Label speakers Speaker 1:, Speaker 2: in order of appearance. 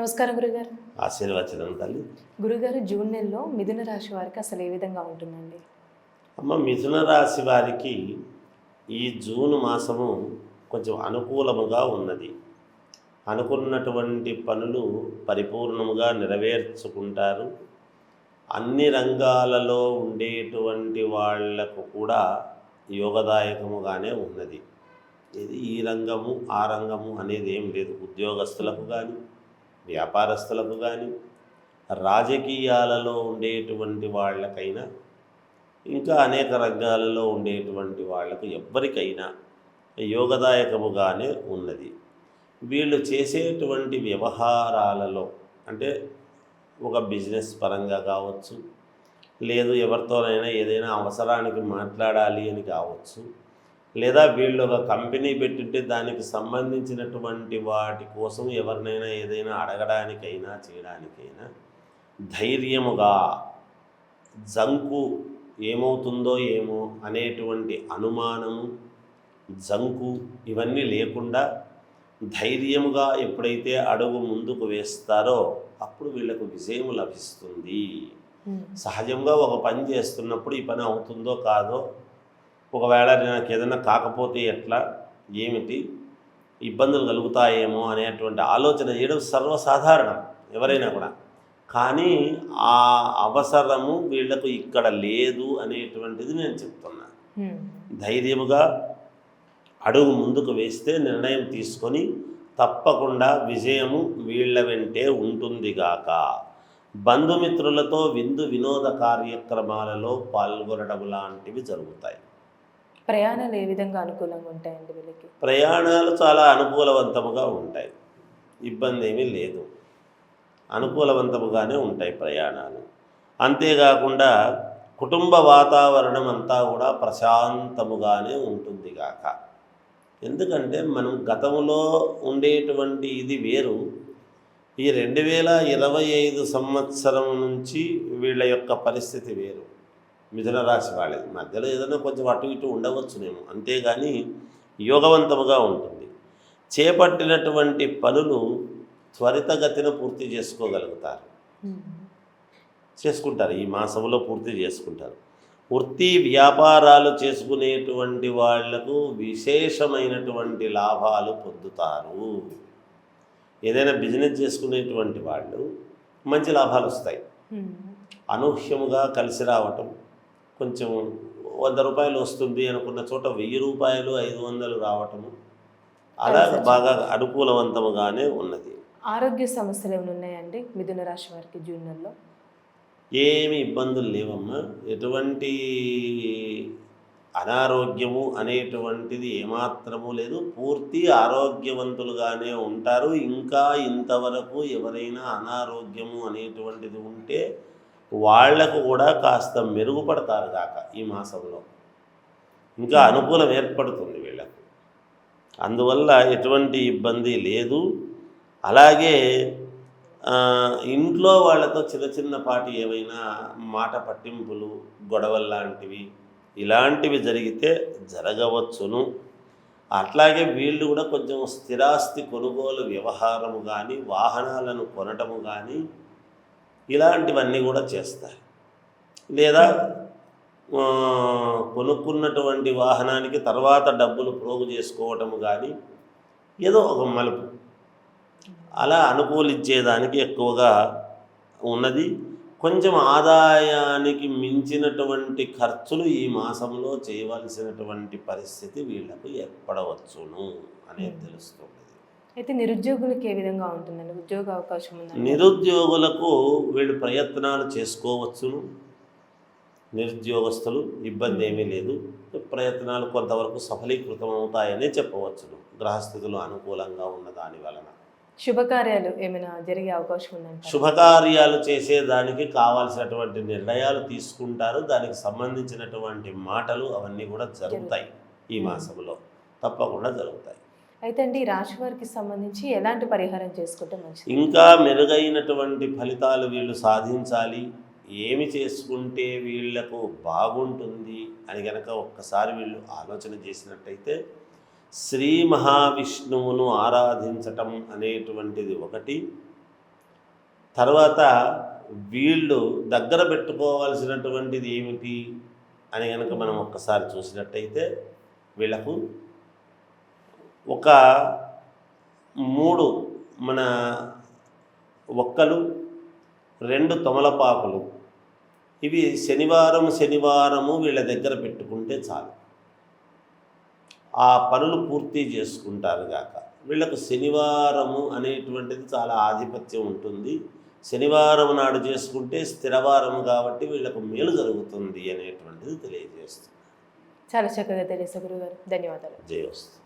Speaker 1: నమస్కారం గురుగారు.
Speaker 2: ఆశీర్వచనం తల్లి.
Speaker 1: గురుగారు జూన్ నెలలో మిథున రాశి వారికి అసలు ఏ విధంగా ఉంటుందండి?
Speaker 2: అమ్మ మిథున రాశి వారికి ఈ జూన్ మాసము కొంచెం అనుకూలముగా ఉన్నది. అనుకున్నటువంటి పనులు పరిపూర్ణముగా నెరవేర్చుకుంటారు. అన్ని రంగాలలో ఉండేటువంటి వాళ్ళకు కూడా యోగదాయకముగానే ఉన్నది. ఇది ఈ రంగము ఆ రంగము అనేది ఏం లేదు. ఉద్యోగస్తులకు కానీ వ్యాపారస్తులకు కానీ రాజకీయాలలో ఉండేటువంటి వాళ్ళకైనా ఇంకా అనేక రంగాలలో ఉండేటువంటి వాళ్ళకు ఎవ్వరికైనా యోగదాయకముగానే ఉన్నది. వీళ్ళు చేసేటువంటి వ్యవహారాలలో అంటే ఒక బిజినెస్ పరంగా కావచ్చు లేదు ఎవరితోనైనా ఏదైనా అవసరానికి మాట్లాడాలి అని కావచ్చు లేదా వీళ్ళు ఒక కంపెనీ పెట్టుంటే దానికి సంబంధించినటువంటి వాటి కోసం ఎవరినైనా ఏదైనా అడగడానికైనా చేయడానికైనా ధైర్యముగా జంకు ఏమవుతుందో ఏమో అనేటువంటి అనుమానము జంకు ఇవన్నీ లేకుండా ధైర్యముగా ఎప్పుడైతే అడుగు ముందుకు వేస్తారో అప్పుడు వీళ్ళకు విజయం లభిస్తుంది. సహజంగా ఒక పని చేస్తున్నప్పుడు ఈ పని అవుతుందో కాదో ఒకవేళ నాకు ఏదైనా కాకపోతే ఎట్లా ఏమిటి ఇబ్బందులు కలుగుతాయేమో అనేటువంటి ఆలోచన చేయడం సర్వసాధారణం ఎవరైనా కూడా. కానీ ఆ అవసరము వీళ్ళకు ఇక్కడ లేదు అనేటువంటిది నేను చెప్తున్నా. ధైర్యముగా అడుగు ముందుకు వేస్తే నిర్ణయం తీసుకొని తప్పకుండా విజయము వీళ్ళ వెంటే ఉంటుందిగాక బంధుమిత్రులతో విందు వినోద కార్యక్రమాలలో పాల్గొనడం లాంటివి జరుగుతాయి.
Speaker 1: ప్రయాణాలు ఏ విధంగా అనుకూలంగా ఉంటాయండి వీళ్ళకి?
Speaker 2: ప్రయాణాలు చాలా అనుకూలవంతముగా ఉంటాయి. ఇబ్బంది ఏమీ లేదు. అనుకూలవంతముగానే ఉంటాయి ప్రయాణాలు. అంతేకాకుండా కుటుంబ వాతావరణం అంతా కూడా ప్రశాంతముగానే ఉంటుంది గాక. ఎందుకంటే మనం గతంలో ఉండేటువంటి ఇది వేరు. ఈ రెండు వేల ఇరవై ఐదు సంవత్సరం నుంచి వీళ్ళ యొక్క పరిస్థితి వేరు. మిథున రాశి వాళ్ళది. మధ్యలో ఏదైనా కొంచెం అటు ఇటు ఉండవచ్చునేమో. అంతేగాని యోగవంతముగా ఉంటుంది. చేపట్టినటువంటి పనులు త్వరితగతిన పూర్తి చేసుకోగలుగుతారు. చేసుకుంటారు. ఈ మాసంలో పూర్తి చేసుకుంటారు. వృత్తి వ్యాపారాలు చేసుకునేటువంటి వాళ్ళకు విశేషమైనటువంటి లాభాలు పొందుతారు. ఏదైనా బిజినెస్ చేసుకునేటువంటి వాళ్ళు మంచి లాభాలు వస్తాయి. అనూహ్యముగా కలిసి రావటం కొంచెం వంద రూపాయలు వస్తుంది అనుకున్న చోట వెయ్యి రూపాయలు ఐదు వందలు రావటము అలా బాగా అనుకూలవంతముగానే ఉన్నది.
Speaker 1: ఆరోగ్య సమస్యలు ఏమైనా ఉన్నాయండి మిథున రాశి వారికి జూన్ నెలలో
Speaker 2: ఏమి ఇబ్బందులు లేవమ్మా. ఎటువంటి అనారోగ్యము అనేటువంటిది ఏమాత్రము లేదు. పూర్తి ఆరోగ్యవంతులుగానే ఉంటారు. ఇంకా ఇంతవరకు ఎవరైనా అనారోగ్యము అనేటువంటిది ఉంటే వాళ్ళకు కూడా కాస్త మెరుగుపడతారు కాక ఈ మాసంలో. ఇంకా అనుకూలం ఏర్పడుతుంది వీళ్ళకు. అందువల్ల ఎటువంటి ఇబ్బంది లేదు. అలాగే ఇంట్లో వాళ్ళతో చిన్న చిన్నపాటి ఏమైనా మాట పట్టింపులు గొడవలు లాంటివి ఇలాంటివి జరిగితే జరగవచ్చును. అట్లాగే వీళ్ళు కూడా కొంచెం స్థిరాస్తి కొనుగోలు వ్యవహారము కానీ వాహనాలను కొనటము కానీ ఇలాంటివన్నీ కూడా చేస్తారు లేదా కొనుక్కున్నటువంటి వాహనానికి తర్వాత డబ్బులు ప్రోగు చేసుకోవటము కానీ ఏదో ఒక మలుపు. అలా అనుకూలించేదానికి ఎక్కువగా ఉన్నది. కొంచెం ఆదాయానికి మించినటువంటి ఖర్చులు ఈ మాసంలో చేయవలసినటువంటి పరిస్థితి వీళ్ళకు ఏర్పడవచ్చును అనేది తెలుస్తుంది.
Speaker 1: అయితే నిరుద్యోగులకి ఏ విధంగా ఉంటుందండి? ఉద్యోగ అవకాశం ఉందండి
Speaker 2: నిరుద్యోగులకు వీళ్ళు ప్రయత్నాలు చేసుకోవచ్చును. నిరుద్యోగస్తులు ఇబ్బంది ఏమీ లేదు. ప్రయత్నాలు కొంతవరకు సఫలీకృతం అవుతాయనే చెప్పవచ్చును. గ్రహస్థితులు అనుకూలంగా ఉన్న దాని వలన.
Speaker 1: శుభకార్యాలు ఏమైనా జరిగే అవకాశం ఉందంట
Speaker 2: శుభకార్యాలు చేసేదానికి కావాల్సినటువంటి నిర్ణయాలు తీసుకుంటారు. దానికి సంబంధించినటువంటి మాటలు అవన్నీ కూడా జరుగుతాయి ఈ మాసంలో. తప్పకుండా జరుగుతాయి.
Speaker 1: అయితే అండి ఈ రాశి వారికి సంబంధించి ఎలాంటి పరిహారం చేసుకుంటే మంచిది?
Speaker 2: ఇంకా మెరుగైనటువంటి ఫలితాలు వీళ్ళు సాధించాలి. ఏమి చేసుకుంటే వీళ్ళకు బాగుంటుంది అని గనక ఒక్కసారి వీళ్ళు ఆలోచన చేసినట్టయితే శ్రీ మహావిష్ణువును ఆరాధించటం అనేటువంటిది ఒకటి. తర్వాత వీళ్ళు దగ్గర పెట్టుకోవాల్సినటువంటిది ఏమిటి అని కనుక మనం ఒక్కసారి చూసినట్టయితే వీళ్ళకు ఒక మూడు మన ఒక్కలు రెండు తమలపాకులు. ఇవి శనివారం శనివారము వీళ్ళ దగ్గర పెట్టుకుంటే చాలు. ఆ పనులు పూర్తి చేసుకుంటారు గాక. వీళ్ళకు శనివారము అనేటువంటిది చాలా ఆధిపత్యం ఉంటుంది. శనివారం నాడు చేసుకుంటే స్థిరవారం కాబట్టి వీళ్ళకు మేలు జరుగుతుంది అనేటువంటిది తెలియజేస్తుంది
Speaker 1: చాలా చక్కగా తెలియదు గురుగారు. ధన్యవాదాలు.
Speaker 2: జయోస్తు